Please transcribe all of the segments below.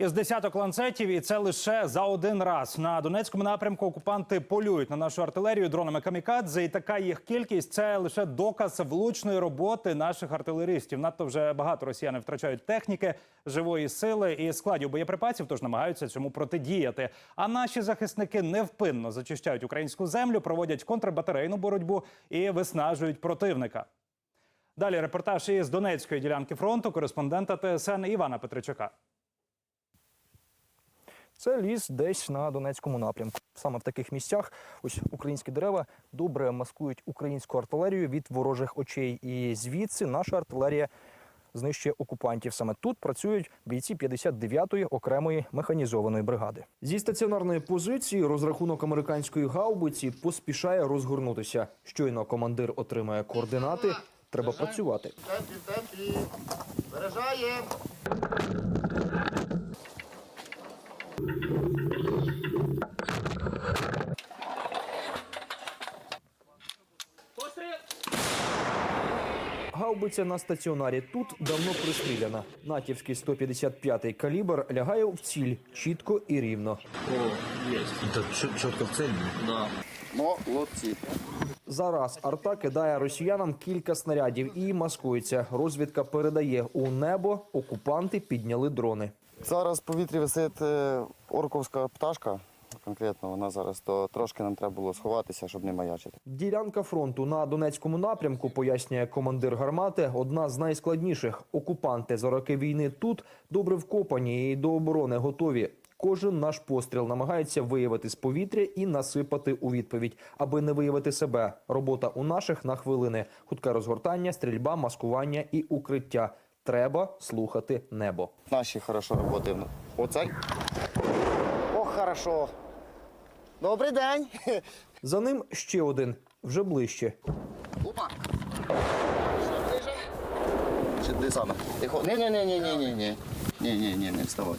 Із десяток ланцетів, і це лише за один раз. На Донецькому напрямку окупанти полюють на нашу артилерію дронами камікадзе. І така їх кількість це лише доказ влучної роботи наших артилеристів. Надто вже багато росіяни втрачають техніки, живої сили і складів боєприпасів, тож намагаються цьому протидіяти. А наші захисники невпинно зачищають українську землю, проводять контрбатарейну боротьбу і виснажують противника. Далі репортаж із Донецької ділянки фронту кореспондента ТСН Івана Петричука. Це ліс десь на Донецькому напрямку. Саме в таких місцях ось українські дерева добре маскують українську артилерію від ворожих очей. І звідси наша артилерія знищує окупантів. Саме тут працюють бійці 59-ї окремої механізованої бригади. Зі стаціонарної позиції розрахунок американської гаубиці поспішає розгорнутися. Щойно командир отримає координати. Треба працювати. темпі, Гаубиця на стаціонарі тут давно пристріляна. Натівський 155-й калібр лягає в ціль чітко і рівно. Это четко в цель? Да. Молодці. Зараз арта кидає росіянам кілька снарядів і маскується. Розвідка передає у небо. Окупанти підняли дрони. Зараз в повітрі висить е, орковська пташка. Конкретно вона зараз, то трошки нам треба було сховатися, щоб не маячити. Ділянка фронту на Донецькому напрямку, пояснює командир гармати, одна з найскладніших. Окупанти за роки війни тут добре вкопані і до оборони готові. Кожен наш постріл намагається виявити з повітря і насипати у відповідь, аби не виявити себе. Робота у наших на хвилини, хутке розгортання, стрільба, маскування і укриття. Треба слухати небо. Наші хорошо працюємо. Оцей. О, хорошо. Добрий день. За ним ще один, вже ближче. Опа. Ближе. Ще саме. Тихо. Ні, ні, ні, ні, ні, ні, ні. Ні, ні, ні, не вставай.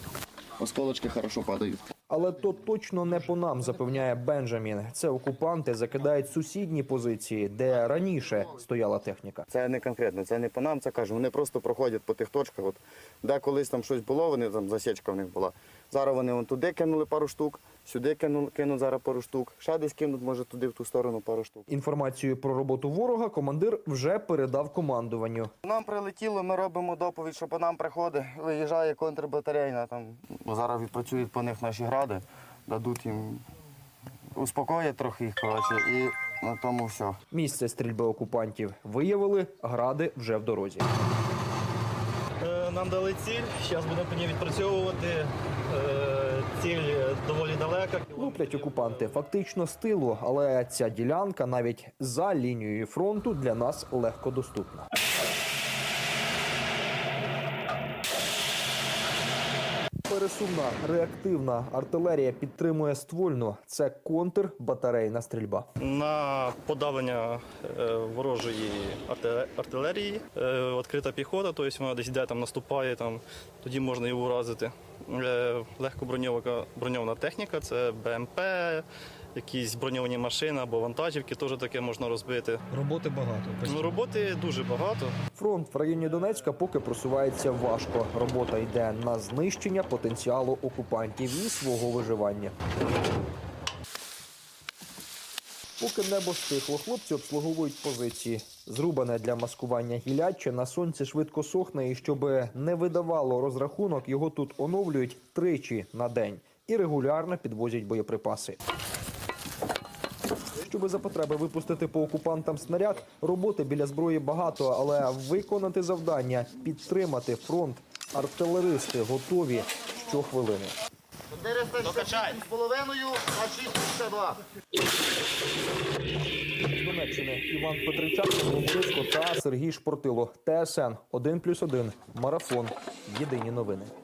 Осколочки хорошо падають. Але то точно не по нам, запевняє Бенджамін. Це окупанти закидають сусідні позиції, де раніше стояла техніка. Це не конкретно, це не по нам, це кажу. Вони просто проходять по тих точках. От, де колись там щось було, вони там засічка в них була. Зараз вони вон туди кинули пару штук, сюди кинули, кинуть зараз пару штук, ще десь кинуть, може туди в ту сторону пару штук. Інформацію про роботу ворога командир вже передав командуванню. Нам прилетіло, ми робимо доповідь, що по нам приходить, виїжджає контрбатарейна. Там зараз відпрацюють по них наші гради, дадуть їм успокоять трохи їх, коротше, і на тому все. Місце стрільби окупантів виявили, гради вже в дорозі. Е, Нам дали ціль, зараз будемо по ній відпрацьовувати. Е, Ціль доволі далека. Луплять окупанти фактично з тилу, але ця ділянка навіть за лінією фронту для нас легко доступна. Пересувна реактивна артилерія підтримує ствольну. Це контрбатарейна стрільба. На подавлення е, ворожої артилерії е, відкрита піхота, тобто вона десь йде там наступає, там, тоді можна її уразити. Е, Легко броньована техніка це БМП, якісь броньовані машини або вантажівки, теж таке можна розбити. Роботи багато. Ну, роботи дуже багато. Фронт в районі Донецька поки просувається важко. Робота йде на знищення потенціалу окупантів і свого виживання. Поки небо стихло, хлопці обслуговують позиції. Зрубане для маскування гіляче на сонці швидко сохне, і щоб не видавало розрахунок, його тут оновлюють тричі на день і регулярно підвозять боєприпаси. Щоби за потреби випустити по окупантам снаряд, роботи біля зброї багато, але виконати завдання, підтримати фронт, артилеристи готові щохвилини. 406 з половиною, а 662. З Донеччини Іван Петричак, Ломбриско та Сергій Шпортило. ТСН 1+,1. Марафон. Єдині новини.